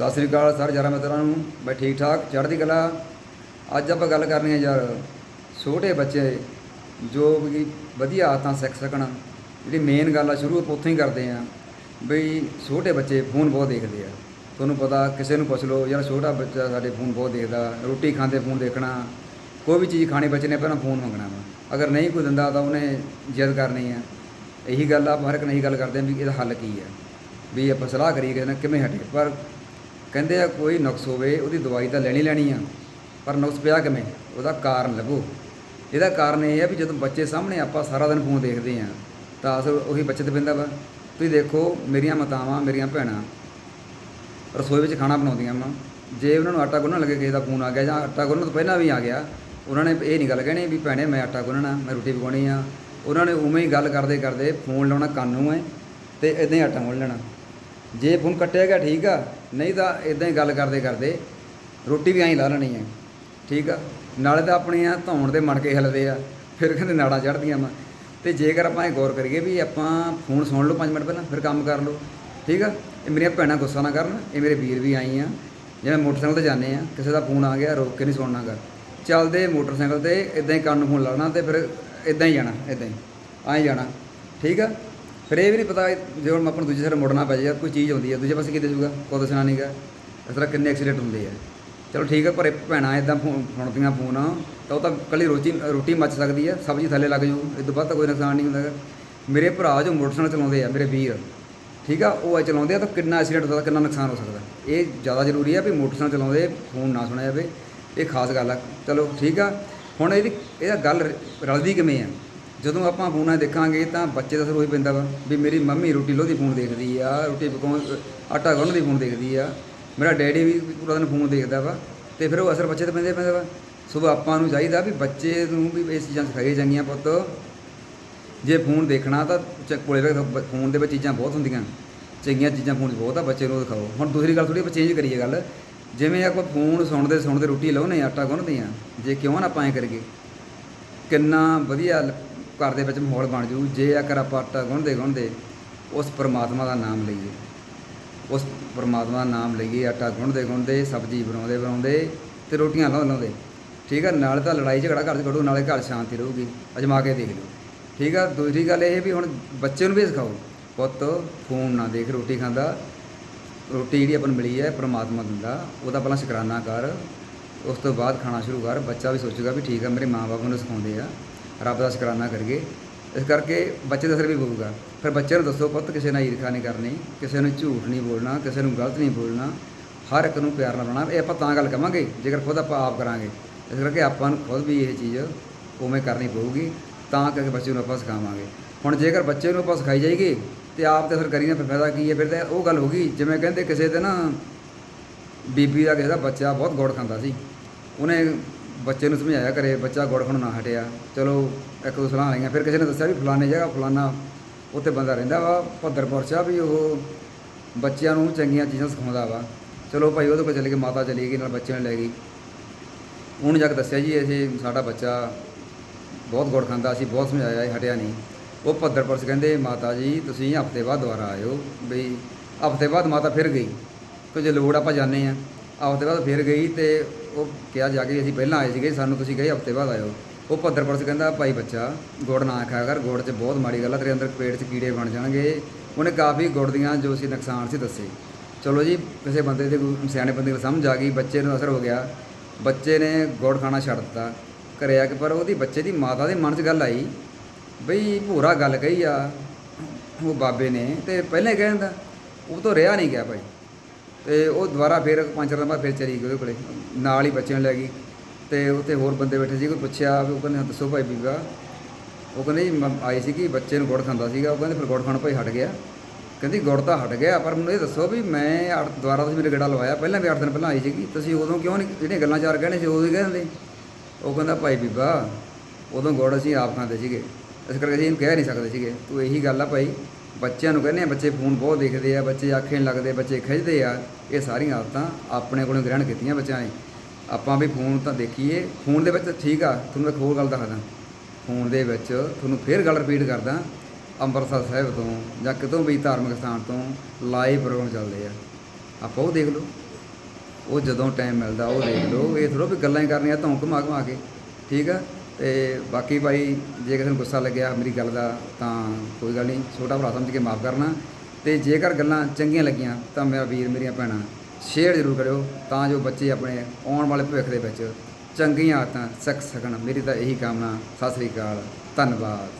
ਸਤਿ ਸ੍ਰੀ ਅਕਾਲ sir ਯਾਰਾਂ ਮਿੱਤਰਾਂ ਨੂੰ। ਬਈ ਠੀਕ ਠਾਕ, ਚੜ੍ਹਦੀ ਕਲਾ। ਅੱਜ ਆਪਾਂ ਗੱਲ ਕਰਨੀ ਹੈ ਯਾਰ ਛੋਟੇ ਬੱਚੇ ਜੋ ਕਿ ਵਧੀਆ ਆਦਤਾਂ ਸਿੱਖ ਸਕਣ, ਜਿਹੜੀ ਮੇਨ ਗੱਲ ਆ, ਸ਼ੁਰੂ ਆਪਾਂ ਉੱਥੋਂ ਹੀ ਕਰਦੇ ਆ ਬਈ ਛੋਟੇ ਬੱਚੇ ਫੋਨ ਬਹੁਤ ਦੇਖਦੇ ਆ। ਤੁਹਾਨੂੰ ਪਤਾ ਕਿਸੇ ਨੂੰ ਪੁੱਛ ਲਓ, ਯਾਰ ਛੋਟਾ ਬੱਚਾ ਸਾਡੇ ਫੋਨ ਬਹੁਤ ਦੇਖਦਾ, ਰੋਟੀ ਖਾਂਦੇ ਫੋਨ ਦੇਖਣਾ, ਕੋਈ ਵੀ ਚੀਜ਼ ਖਾਣੀ ਬੱਚੇ ਨੇ ਪਹਿਲਾਂ ਫੋਨ ਮੰਗਣਾ ਵਾ। ਅਗਰ ਨਹੀਂ ਕੋਈ ਦਿੰਦਾ ਤਾਂ ਉਹਨੇ ਜਿੱਦ ਕਰਨੀ ਆ। ਇਹੀ ਗੱਲ ਆ, ਆਪਾਂ ਹਰ ਇੱਕ ਨਹੀਂ ਗੱਲ ਕਰਦੇ ਆ ਵੀ ਇਹਦਾ ਹੱਲ ਕੀ ਆ? ਵੀ ਆਪਾਂ ਸਲਾਹ ਕਰੀਏ ਕਿ ਕਿਵੇਂ ਹਟੇ ਪਰ ਕਹਿੰਦੇ ਆ ਕੋਈ ਨੁਕਸ ਹੋਵੇ, ਉਹਦੀ ਦਵਾਈ ਤਾਂ ਲੈਣੀ ਲੈਣੀ ਆ, ਪਰ ਨੁਕਸ ਪਿਆ ਕਿਵੇਂ? ਉਹਦਾ ਕਾਰਨ ਲੱਭੋ। ਇਹਦਾ ਕਾਰਨ ਇਹ ਆ ਵੀ ਜਦੋਂ ਬੱਚੇ ਸਾਹਮਣੇ ਆਪਾਂ ਸਾਰਾ ਦਿਨ ਫੋਨ ਦੇਖਦੇ ਆ, ਤਾਂ ਅਸਰ ਉਹੀ ਬੱਚੇ ਤੇ ਪੈਂਦਾ ਵਾ। ਤੁਸੀਂ ਦੇਖੋ, ਮੇਰੀਆਂ ਮਾਤਾਵਾਂ, ਮੇਰੀਆਂ ਭੈਣਾਂ ਰਸੋਈ ਵਿੱਚ ਖਾਣਾ ਬਣਾਉਂਦੀਆਂ ਵਾ। ਜੇ ਉਹਨਾਂ ਨੂੰ ਆਟਾ ਗੁੰਨਣ ਲੱਗੇ, ਕਿਸੇ ਦਾ ਫੋਨ ਆ ਗਿਆ ਜਾਂ ਆਟਾ ਗੁੰਨਣ ਤੋਂ ਪਹਿਲਾਂ ਵੀ ਆ ਗਿਆ, ਉਹਨਾਂ ਨੇ ਇਹ ਨਹੀਂ ਗੱਲ ਕਹਿਣੀ ਵੀ ਭੈਣੇ ਮੈਂ ਆਟਾ ਗੁੰਨਣਾ, ਮੈਂ ਰੋਟੀ ਪਕਾਉਣੀ ਆ। ਉਹਨਾਂ ਨੇ ਉਵੇਂ ਹੀ ਗੱਲ ਕਰਦੇ ਕਰਦੇ ਫੋਨ ਲਾਉਣਾ ਕੰਨ ਨੂੰ ਹੈ ਤੇ ਇਦਾਂ ਹੀ ਆਟਾ ਗੁੰਨ ਲੈਣਾ। ਜੇ ਫੋਨ ਕੱਟਿਆ ਗਿਆ ਠੀਕ ਆ ਨਹੀਂ ਤਾਂ ਇਦਾਂ ਹੀ ਗੱਲ ਕਰਦੇ ਕਰਦੇ ਰੋਟੀ ਵੀ ਐਂ ਲਾ ਲੈਣੀ ਹੈ, ਠੀਕ ਆ? ਨਾਲੇ ਤਾਂ ਆਪਣੇ ਆ ਧੌਣ ਦੇ ਮਣਕੇ ਹਿੱਲਦੇ ਆ, ਫਿਰ ਕਹਿੰਦੇ ਨਾੜਾਂ ਚੜ੍ਹਦੀਆਂ ਵਾ। ਤੇ ਜੇਕਰ ਆਪਾਂ ਇਹ ਗੌਰ ਕਰੀਏ ਵੀ ਆਪਾਂ ਫੋਨ ਸੁਣ ਲਓ 5 ਮਿੰਟ ਪਹਿਲਾਂ, ਫਿਰ ਕੰਮ ਕਰ ਲਓ, ਠੀਕ ਆ? ਇਹ ਮੇਰੀਆਂ ਭੈਣਾਂ ਗੁੱਸਾ ਨਾ ਕਰਨ, ਇਹ ਮੇਰੇ ਵੀਰ ਵੀ ਆਈ ਆ। ਜਿਵੇਂ ਮੋਟਰਸਾਈਕਲ ਤੇ ਜਾਂਦੇ ਆ, ਕਿਸੇ ਦਾ ਫੋਨ ਆ ਗਿਆ, ਰੋਕ ਕੇ ਨਹੀਂ ਸੁਣਨਾ ਸੁਣਨਾਗਾ ਚੱਲਦੇ ਮੋਟਰਸਾਈਕਲ ਤੇ ਇਦਾਂ ਹੀ ਕੰਨ ਨੂੰ ਫੋਨ ਲਾਉਣਾ ਤੇ ਫਿਰ ਇਦਾਂ ਹੀ ਜਾਣਾ ਇਦਾਂ ਹੀ ਆਏ ਜਾਣਾ, ਠੀਕ ਆ? ਫਿਰ ਇਹ ਵੀ ਨਹੀਂ ਪਤਾ ਜੇ ਹੁਣ ਆਪਾਂ ਨੂੰ ਦੂਜੇ ਸਿਰ ਮੁੜਨਾ ਪੈ ਜਾਏ ਕੋਈ ਚੀਜ਼ ਆਉਂਦੀ ਹੈ ਦੂਜੇ ਪਾਸੇ ਕਿਤੇ ਜਾਊਗਾ ਕੋਈ ਦੱਸਣਾ ਨਹੀਂਗਾ ਇਸ ਤਰ੍ਹਾਂ ਕਿੰਨੇ ਐਕਸੀਡੈਂਟ ਹੁੰਦੇ ਆ। ਚਲੋ ਠੀਕ ਆ, ਪਰ ਭੈਣਾਂ ਇਦਾਂ ਸੁਣਦੀਆਂ ਫੋਨ ਤਾਂ ਉਹ ਤਾਂ ਕੱਲੀ ਰੋਟੀ ਰੋਟੀ ਮੱਚ ਸਕਦੀ ਹੈ ਸਬਜ਼ੀ ਥੱਲੇ ਲੱਗ ਜੂ ਇਸ ਤੋਂ ਬਾਅਦ ਤਾਂ ਕੋਈ ਨੁਕਸਾਨ ਨਹੀਂ ਹੁੰਦਾ ਗਾ। ਮੇਰੇ ਭਰਾ ਜੋ ਮੋਟਰਸਾਈਕਲ ਚਲਾਉਂਦੇ ਆ, ਮੇਰੇ ਵੀਰ, ਠੀਕ ਆ, ਉਹ ਚਲਾਉਂਦੇ ਆ, ਤਾਂ ਕਿੰਨਾ ਐਕਸੀਡੈਂਟ ਹੁੰਦਾ, ਕਿੰਨਾ ਨੁਕਸਾਨ ਹੋ ਸਕਦਾ। ਇਹ ਜ਼ਿਆਦਾ ਜ਼ਰੂਰੀ ਆ ਵੀ ਮੋਟਰਸਾਈਕਲ ਚਲਾਉਂਦੇ, ਫੋਨ ਨਾ ਸੁਣਿਆ ਜਾਵੇ, ਇਹ ਖਾਸ ਗੱਲ ਆ। ਚਲੋ ਠੀਕ ਆ, ਹੁਣ ਇਹਦੀ, ਇਹਦਾ ਗੱਲ ਰਲਦੀ ਕਿਵੇਂ ਆ? ਜਦੋਂ ਆਪਾਂ ਫੋਨਾਂ 'ਤੇ ਦੇਖਾਂਗੇ ਤਾਂ ਬੱਚੇ ਦਾ ਅਸਰ ਉਹੀ ਪੈਂਦਾ ਵਾ, ਵੀ ਮੇਰੀ ਮੰਮੀ ਰੋਟੀ ਲੋਹਦੀ ਫੋਨ ਦੇਖਦੀ ਆ, ਰੋਟੀ ਪਕਾਉਣ, ਆਟਾ ਗੁੰਨ ਦੀ ਫੋਨ ਦੇਖਦੀ ਆ, ਮੇਰਾ ਡੈਡੀ ਵੀ ਪੂਰਾ ਦਿਨ ਫੋਨ ਦੇਖਦਾ ਵਾ, ਤੇ ਫਿਰ ਉਹ ਅਸਰ ਬੱਚੇ ਤੇ ਪੈਂਦੇ ਪੈਂਦਾ ਵਾ। ਸੋ ਆਪਾਂ ਨੂੰ ਚਾਹੀਦਾ ਵੀ ਬੱਚੇ ਨੂੰ ਵੀ ਇਹ ਚੀਜ਼ਾਂ ਸਿਖਾਈਆਂ ਜਾਂਗੀਆਂ ਪੁੱਤ। ਜੇ ਫੋਨ ਦੇਖਣਾ ਤਾਂ ਚ- ਕੋਲੇ ਵੇਖ ਫੋਨ ਦੇ ਵਿੱਚ ਚੀਜ਼ਾਂ ਬਹੁਤ ਹੁੰਦੀਆਂ, ਚੰਗੀਆਂ ਚੀਜ਼ਾਂ ਫੋਨ 'ਚ ਬਹੁਤ ਆ, ਬੱਚੇ ਨੂੰ ਦਿਖਾਓ। ਹੁਣ ਦੂਸਰੀ ਗੱਲ ਥੋੜੀ ਆਪਾਂ ਚੇਂਜ ਕਰੀਏ ਗੱਲ। ਜਿਵੇਂ ਆਪਾਂ ਫੋਨ ਸੁਣਦੇ ਸੁਣਦੇ ਰੋਟੀ ਲਾਉਨੇ ਆਟਾ ਗੁੰਨਦੇ ਆ ਜੇ ਕਿਉਂ ਨਾ ਆਪਾਂ ਐਂ ਕਰੀਏ। ਕਿੰਨਾ ਵਧੀਆ ਘਰ ਦੇ ਵਿੱਚ ਮਾਹੌਲ ਬਣ ਜੂ, ਜੇ ਅਗਰ ਆਪਾਂ ਆਟਾ ਗੁੰਨਦੇ ਗੁੰਨਦੇ ਉਸ ਪਰਮਾਤਮਾ ਦਾ ਨਾਮ ਲਈਏ, ਉਸ ਪਰਮਾਤਮਾ ਦਾ ਨਾਮ ਲਈਏ, ਆਟਾ ਗੁੰਨਦੇ ਗੁੰਨਦੇ, ਸਬਜ਼ੀ ਬਣਾਉਂਦੇ ਬਣਾਉਂਦੇ ਤੇ ਰੋਟੀਆਂ ਲਾਉਂਦੇ ਲਾਉਂਦੇ, ਠੀਕ ਆ, ਨਾਲ ਤਾਂ ਲੜਾਈ ਝਗੜਾ ਘਰ 'ਚ ਕੱਢੋ ਨਾਲੇ ਘਰ ਸ਼ਾਂਤੀ ਰਹੂਗੀ, ਅਜਮਾ ਕੇ ਦੇਖ ਲਿਓ। ਠੀਕ ਆ ਦੂਜੀ ਗੱਲ ਇਹ ਵੀ ਹੁਣ ਬੱਚੇ ਨੂੰ ਵੀ ਸਿਖਾਓ, ਪੁੱਤ ਫੋਨ ਨਾ ਦੇਖ ਰੋਟੀ ਖਾਂਦਾ, ਰੋਟੀ ਜਿਹੜੀ ਆਪਾਂ ਨੂੰ ਮਿਲੀ ਹੈ ਪ੍ਰਮਾਤਮਾ ਦਿੰਦਾ, ਉਹਦਾ ਪਹਿਲਾਂ ਸ਼ੁਕਰਾਨਾ ਕਰ, ਉਸ ਤੋਂ ਬਾਅਦ ਖਾਣਾ ਸ਼ੁਰੂ ਕਰ, ਬੱਚਾ ਵੀ ਸੋਚੂਗਾ ਵੀ ਠੀਕ ਆ, ਮੇਰੇ ਮਾਪੇ ਮੈਨੂੰ ਸਿਖਾਉਂਦੇ ਆ। ਰੱਬ ਦਾ ਸ਼ੁਕਰਾਨਾ ਕਰੀਏ। ਇਸ ਕਰਕੇ ਬੱਚੇ ਦਾ ਅਸਰ ਵੀ ਪਊਗਾ। ਫਿਰ ਬੱਚੇ ਨੂੰ ਦੱਸੋ ਪੁੱਤ, ਕਿਸੇ ਨਾਲ ਈਰਖਾ ਨਹੀਂ ਕਰਨੀ, ਕਿਸੇ ਨੂੰ ਝੂਠ ਨਹੀਂ ਬੋਲਣਾ, ਕਿਸੇ ਨੂੰ ਗਲਤ ਨਹੀਂ ਬੋਲਣਾ। ਹਰ ਇੱਕ ਨੂੰ ਪਿਆਰ ਨਾਲ ਰਹਿਣਾ ਇਹ ਆਪਾਂ ਤਾਂ ਗੱਲ ਕਵਾਂਗੇ, ਜੇਕਰ ਖੁਦ ਆਪਾਂ ਆਪ ਕਰਾਂਗੇ। ਇਸ ਕਰਕੇ ਆਪਾਂ ਨੂੰ ਖੁਦ ਵੀ ਇਹ ਚੀਜ਼ ਉਵੇਂ ਕਰਨੀ ਪਊਗੀ, ਤਾਂ ਕਰਕੇ ਬੱਚੇ ਨੂੰ ਆਪਾਂ ਸਿਖਾਵਾਂਗੇ। ਹੁਣ ਜੇਕਰ ਬੱਚੇ ਨੂੰ ਆਪਾਂ ਸਿਖਾਈ ਜਾਈਏ ਤੇ ਆਪ ਤੇ ਅਸਰ ਕਰੀਏ ਫਿਰ ਫਾਇਦਾ ਕੀ ਹੈ? ਫਿਰ ਤਾਂ ਉਹ ਗੱਲ ਹੋ ਗਈ, ਜਿਵੇਂ ਕਹਿੰਦੇ ਕਿਸੇ ਦੇ ਨਾ ਬੀਬੀ ਦਾ ਕਿਸੇ ਦਾ ਬੱਚਾ ਬਹੁਤ ਗੁੜ ਖਾਂਦਾ ਸੀ। ਉਹਨੇ ਬੱਚੇ ਨੂੰ ਸਮਝਾਇਆ ਕਰੇ, ਬੱਚਾ ਗੁੜ ਖਾਣੋਂ ਨਾ ਹਟਿਆ। ਚਲੋ, ਇੱਕ ਦੋ ਸਲਾਹ ਲਈਆਂ। ਫਿਰ ਕਿਸੇ ਨੇ ਦੱਸਿਆ ਵੀ ਫਲਾਣੇ ਜਗ੍ਹਾ, ਫਲਾਣਾ ਉੱਥੇ ਬੰਦਾ ਰਹਿੰਦਾ ਵਾ ਭੱਦਰਪੁਰ ਚ ਆ ਵੀ ਉਹ ਬੱਚਿਆਂ ਨੂੰ ਚੰਗੀਆਂ ਚੀਜ਼ਾਂ ਸਿਖਾਉਂਦਾ ਵਾ। ਚਲੋ ਭਾਈ, ਉਹਦੇ ਕੋਲ ਚਲੇ ਗਏ ਮਾਤਾ ਚਲੀ ਗਈ, ਨਾਲ ਬੱਚੇ ਨੂੰ ਲੈ ਗਈ। ਉਹਨੇ ਜਾ ਕੇ ਦੱਸਿਆ ਜੀ, ਇਹ ਸਾਡਾ ਬੱਚਾ ਬਹੁਤ ਗੁੜ ਖਾਂਦਾ, ਅਸੀਂ ਬਹੁਤ ਸਮਝਾਇਆ, ਇਹ ਹਟਿਆ ਨਹੀਂ। ਉਹ ਭੱਦਰਪੁਰ ਚ ਕਹਿੰਦੇ, ਮਾਤਾ ਜੀ, ਤੁਸੀਂ ਹਫ਼ਤੇ ਬਾਅਦ ਦੁਬਾਰਾ ਆਇਓ। ਬਈ, ਹਫ਼ਤੇ ਬਾਅਦ ਮਾਤਾ ਫਿਰ ਗਈ। ਕਿ ਜੇ ਲੋੜ ਆਪਾਂ ਜਾਂਦੇ ਆ ਹਫ਼ਤੇ ਬਾਅਦ ਫਿਰ ਗਈ ਤੇ ਉਹ ਕਿਹਾ ਜਾ ਕੇ ਅਸੀਂ ਪਹਿਲਾਂ ਆਏ ਸੀਗੇ, ਸਾਨੂੰ ਤੁਸੀਂ ਕਹੇ ਹਫ਼ਤੇ ਬਾਅਦ ਆਇਓ। ਉਹ ਭੱਦਰਪੁਰ ਚ ਕਹਿੰਦਾ, ਭਾਈ ਬੱਚਾ, ਗੁੜ ਨਾ ਖਾਇਆ ਕਰ, ਗੁੜ 'ਚ ਬਹੁਤ ਮਾੜੀ ਗੱਲ ਆ, ਤੇਰੇ ਅੰਦਰ ਪੇਟ 'ਚ ਕੀੜੇ ਬਣ ਜਾਣਗੇ। ਉਹਨੇ ਕਾਫੀ ਗੁੜ ਦੀਆਂ ਜੋ ਸੀ ਨੁਕਸਾਨ ਸੀ ਦੱਸੇ। ਚਲੋ ਜੀ, ਕਿਸੇ ਬੰਦੇ ਦੇ ਸਿਆਣੇ ਬੰਦੇ ਨੂੰ ਸਮਝ ਆ ਗਈ, ਬੱਚੇ ਨੂੰ ਅਸਰ ਹੋ ਗਿਆ। ਬੱਚੇ ਨੇ ਗੁੜ ਖਾਣਾ ਛੱਡ ਦਿੱਤਾ। ਘਰੇ ਆ ਕੇ ਪਰ ਉਹਦੀ ਬੱਚੇ ਦੀ ਮਾਤਾ ਦੇ ਮਨ 'ਚ ਗੱਲ ਆਈ, ਬਈ ਭੂਰਾ ਗੱਲ ਕਹੀ ਆ, ਉਹ ਬਾਬੇ ਨੇ ਤੇ ਪਹਿਲਾਂ ਕਹਿ ਦਿੰਦਾ, ਉਹ ਤੋਂ ਰਿਹਾ ਨਹੀਂ ਗਿਆ ਭਾਈ। ਤੇ ਉਹ ਦੁਬਾਰਾ ਫਿਰ ਪੰਜ ਦਿਨ ਬਾਅਦ ਫਿਰ ਚਲੀ ਗਈ ਉਹਦੇ ਕੋਲੇ। ਨਾਲ ਹੀ ਬੱਚੇ ਨੂੰ ਲੈ ਗਈ। ਤੇ ਉੱਥੇ ਹੋਰ ਬੰਦੇ ਬੈਠੇ ਸੀ, ਕੋਈ ਪੁੱਛਿਆ ਵੀ ਉਹ ਕਹਿੰਦੇ ਦੱਸੋ ਭਾਈ ਬੀਬਾ। ਉਹ ਕਹਿੰਦੇ ਜੀ, ਮ- ਆਈ ਸੀ ਕਿ ਬੱਚੇ ਨੂੰ ਗੁੜ ਖਾਂਦਾ ਸੀਗਾ। ਉਹ ਕਹਿੰਦੇ, ਫਿਰ ਗੁੜ ਖਾਣ ਭਾਈ ਹਟ ਗਿਆ। ਕਹਿੰਦੀ, ਗੁੜ ਤਾਂ ਹਟ ਗਿਆ, ਪਰ ਮੈਨੂੰ ਇਹ ਦੱਸੋ ਵੀ ਮੈਂ ਦੁਬਾਰਾ ਤੁਸੀਂ ਮੇਰੇ ਗੇੜਾ ਲਵਾਇਆ। ਪਹਿਲਾਂ ਵੀ 8 ਦਿਨ ਪਹਿਲਾਂ ਆਈ ਸੀਗੀ। ਤੁਸੀਂ ਉਦੋਂ ਕਿਉਂ ਨਹੀਂ, ਜਿਹੜੀਆਂ ਗੱਲਾਂ ਚਾਰ ਕਹਿਣੇ ਸੀ, ਉਦੋਂ ਹੀ ਕਹਿ ਉਹ ਕਹਿੰਦਾ, ਭਾਈ ਬੀਬਾ, ਉਦੋਂ ਗੁੜ ਅਸੀਂ ਆਪ ਖਾਂਦੇ ਸੀਗੇ। ਇਸ ਕਰਕੇ ਅਸੀਂ ਇਹਨੂੰ ਕਹਿ ਨਹੀਂ ਸਕਦੇ ਸੀਗੇ। ਤੂੰ ਇਹੀ ਗੱਲ ਆ ਭਾਈ। ਬੱਚਿਆਂ ਨੂੰ ਕਹਿੰਦੇ ਆ, ਬੱਚੇ ਫੋਨ ਬਹੁਤ ਦੇਖਦੇ ਆ, ਬੱਚੇ ਆਖੇ ਨਹੀਂ ਲੱਗਦੇ, ਬੱਚੇ ਖਿੱਚਦੇ ਆ। ਇਹ ਸਾਰੀਆਂ ਆਦਤਾਂ ਆਪਣੇ ਕੋਲੋਂ ਗ੍ਰਹਿਣ ਕੀਤੀਆਂ ਬੱਚਿਆਂ ਨੇ। ਆਪਾਂ ਵੀ ਫੋਨ ਤਾਂ ਦੇਖੀਏ। ਫੋਨ ਦੇ ਵਿੱਚ ਠੀਕ ਆ, ਤੁਹਾਨੂੰ ਇੱਕ ਹੋਰ ਗੱਲ ਦੱਸਦਾ ਫੋਨ ਦੇ ਵਿੱਚ ਤੁਹਾਨੂੰ ਫੇਰ ਗੱਲ ਰਿਪੀਟ ਕਰਦਾ, ਅੰਮ੍ਰਿਤਸਰ ਸਾਹਿਬ ਤੋਂ ਜਾਂ ਕਿਤੋਂ ਵੀ ਧਾਰਮਿਕ ਸਥਾਨ ਤੋਂ ਲਾਈਵ ਪ੍ਰੋਗਰਾਮ ਚੱਲਦੇ ਆ। ਆਪਾਂ ਉਹ ਦੇਖ ਲਓ। ਉਹ ਜਦੋਂ ਟਾਈਮ ਮਿਲਦਾ, ਉਹ ਦੇਖ ਲਓ। ਇਹ ਥੋੜ੍ਹਾ ਵੀ ਗੱਲਾਂ ਹੀ ਕਰਨੀਆਂ ਧੌਂ ਘੁਮਾ ਘੁਮਾ ਕੇ। ਠੀਕ ਆ? ਤੇ ਬਾਕੀ ਭਾਈ ਜੇ ਕਿਸੇ ਨੂੰ ਗੁੱਸਾ ਲੱਗਿਆ ਮੇਰੀ ਗੱਲ ਦਾ, ਤਾਂ ਕੋਈ ਗੱਲ ਨਹੀਂ, ਛੋਟਾ ਭਰਾ ਸਮਝ ਕੇ ਮਾਫ ਕਰਨਾ। ਤੇ ਜੇਕਰ ਗੱਲਾਂ ਚੰਗੀਆਂ ਲੱਗੀਆਂ, ਤਾਂ ਮੇਰਾ ਵੀਰ, ਮੇਰੀਆਂ ਭੈਣਾਂ, ਸ਼ੇਅਰ ਜ਼ਰੂਰ ਕਰਿਓ, ਤਾਂ ਜੋ ਬੱਚੇ ਆਪਣੇ ਆਉਣ ਵਾਲੇ ਭਵਿੱਖ ਦੇ ਵਿੱਚ ਚੰਗੀਆਂ ਆਦਤਾਂ ਸਿੱਖ ਸਕਣ। ਮੇਰੀ ਤਾਂ ਇਹੀ ਕਾਮਨਾ, ਸਤਿ ਸ੍ਰੀ ਅਕਾਲ, ਧੰਨਵਾਦ।